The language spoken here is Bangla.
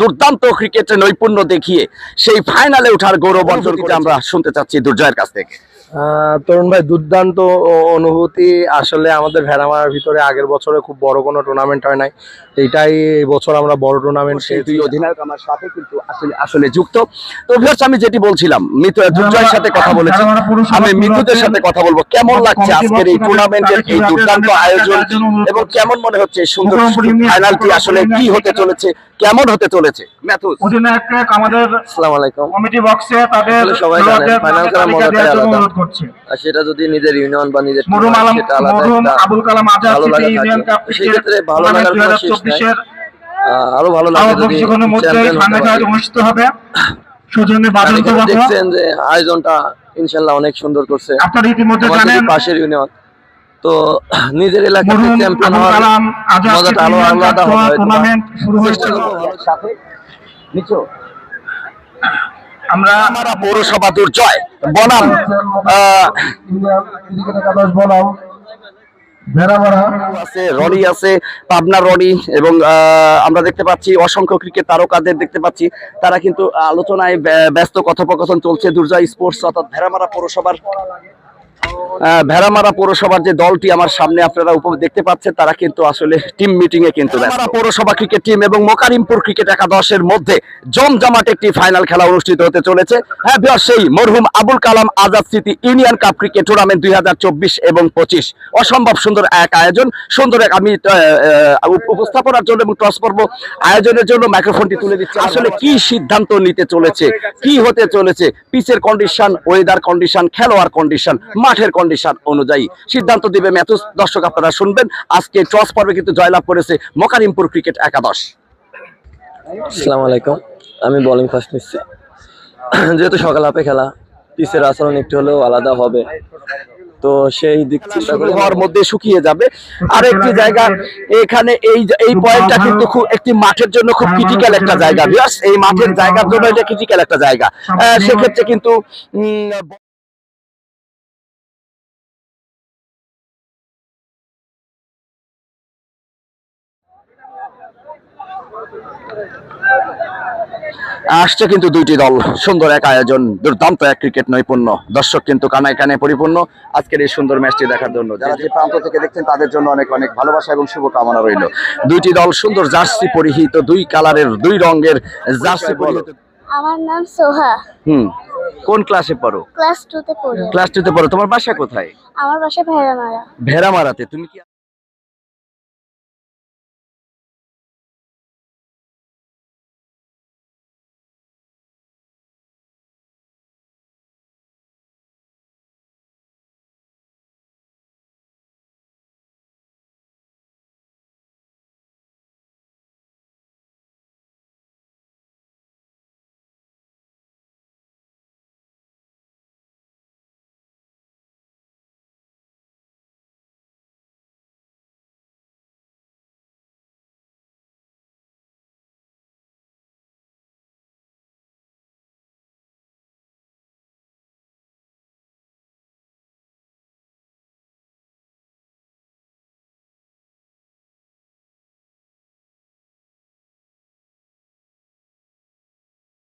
দুর্দান্ত ক্রিকেটে নৈপুণ্য দেখিয়ে সেই ফাইনালে ওঠার গৌরব অর্জন করে আমরা শুনতে চাচ্ছি দুর্জয়ের কাছ থেকে। তরুণ ভাই দুর্দান্ত অনুভূতি। আসলে আমাদের ভেড়ামারার ভিতরে আগের বছরে খুব বড় কোনো টুর্নামেন্ট হয় নাই। এইটাই এই বছর আমরা বড় টুর্নামেন্ট সেই দুই অধিনায়ক আমার সাথে কিন্তু আসলে আসলে যুক্ত। তো ভিউয়ার্স আমি যেটি বলছিলাম মিতু দুর্জয়ের সাথে কথা বলেছি। আমি মিতুদের সাথে কথা বলব। কেমন লাগছে আজকের এই টুর্নামেন্টের এই দুর্দান্ত আয়োজন এবং কেমন মনে হচ্ছে এই সুন্দর ফাইনালটি আসলে কি হতে চলেছে? কেমন হতে চলেছে? ম্যাথুস। অধিনায়ককে আমাদের আসসালামু আলাইকুম। কমিটি বক্সে তাদের সবাই জানেন, খেলোয়াড়দের final মজাটাই আলাদা। আর সেটা যদি নিজের ইউনিয়ন বা নিজের মরুম Alam মরুম Abul Kalam Azad city union cup সেই ক্ষেত্রে ভালো লাগার দুই কোনো শেষ নাই। আরও ভালো লাগে যদি কিছুক্ষণের মধ্যে চ্যাম্পিয়ন ফাইনাল খেলা অনুষ্ঠিত হবে। সৌজন্যে বাদল এখানে তবাক দেখছেন যে আয়োজনটা ইনশাল্লাহ অনেক সুন্দর করছে। আপনারা ইতিমধ্যে জানেন পাশের ইউনিয়ন তো নিজের চ্যাম্পিয়ন হওয়ার মজাটা আলাদা হবে আমরা পৌরসভা দুর্জয় বনাম আহ, আছে রনি আছে পাবনা রনি এবং আমরা দেখতে পাচ্ছি অসংখ্য ক্রিকেট তারকাদের দেখতে পাচ্ছি। তারা কিন্তু আলোচনায় ব্য- ব্যস্ত কথোপকথন চলছে দুর্জয় স্পোর্টস অর্থাৎ ভেড়ামারা পৌরসভার ভেড়ামারা পৌরসভার যে দলটি আমার সামনে আপনারা উপ- দেখতে পাচ্ছেন তারা কিন্তু আসলে টিম মিটিং এ কিন্তু পৌরসভা ক্রিকেট টিম এবং মোকারিমপুর ক্রিকেট একাদশের মধ্যে জমজমাট একটি ফাইনাল খেলা অনুষ্ঠিত হতে চলেছে। হ্যাঁ বিহার সেই মরহুম আবুল কালাম আজাদ স্মৃতি ইউনিয়ন কাপ ক্রিকেট টুর্নামেন্ট দুই এবং পঁচিশ। অসম্ভব সুন্দর এক আয়োজন, সুন্দর এক আমি উপস্থাপনার জন্য এবং টস পর্ব আয়োজনের জন্য মাইক্রোফোনটি তুলে দিচ্ছি। আসলে কি সিদ্ধান্ত নিতে চলেছে, কি হতে চলেছে? পিচের কন্ডিশন ওয়েদার কন্ডিশন খেলোয়াড় কন্ডিশন মাঠের কন্ডিশন অনুযায়ী সিদ্ধান্ত দিবে ম্যাথুস। দর্শক আপনারা শুনবেন। আজকে টস পর্বে কিন্তু জয়লাভ করেছে মকারিমপুর ক্রিকেট একাদশ। আসসালামু আলাইকুম। আমি বোলিং ফার্স্ট নিচ্ছি। যেহেতু সকাল আপে খেলা পিসের আচরণ একটু হলেও আলাদা হবে। তো সেই দিক হওয়ার মধ্যে শুকিয়ে যাবে। আর একটি জায়গা এখানে এই এই পয়েন্টটা কিন্তু খুব একটি মাঠের জন্য খুব ক্রিটিক্যাল একটা জায়গা। ভিউয়ার্স এই মাঠের জায়গার জন্য এটা ক্রিটিক্যাল একটা জায়গা। সেক্ষেত্রে কিন্তু আসছে কিন্তু দুইটি দল। সুন্দর এক আয়োজন দুর্দান্ত এক ক্রিকেট নৈপুণ্য। দর্শক কিন্তু কানায় কানে পরিপূর্ণ। আজকের এই সুন্দর ম্যাচটি দেখার জন্য যারা যে প্রান্ত থেকে দেখছেন তাদের জন্য অনেক অনেক ভালোবাসা এবং শুভকামনা রইল। দুইটি দল সুন্দর জার্সি পরিহিত দুই কালারের দুই রঙের জার্সি পরিহিত আমার নাম সোহা। হুম কোন ক্লাসে পড়ো? ক্লাস টু তে পড়ি। ক্লাস টুতে পড়ো। তোমার বাসা কোথায়? আমার বাসা ভেড়ামারা। ভেড়ামারাতে। তুমি কি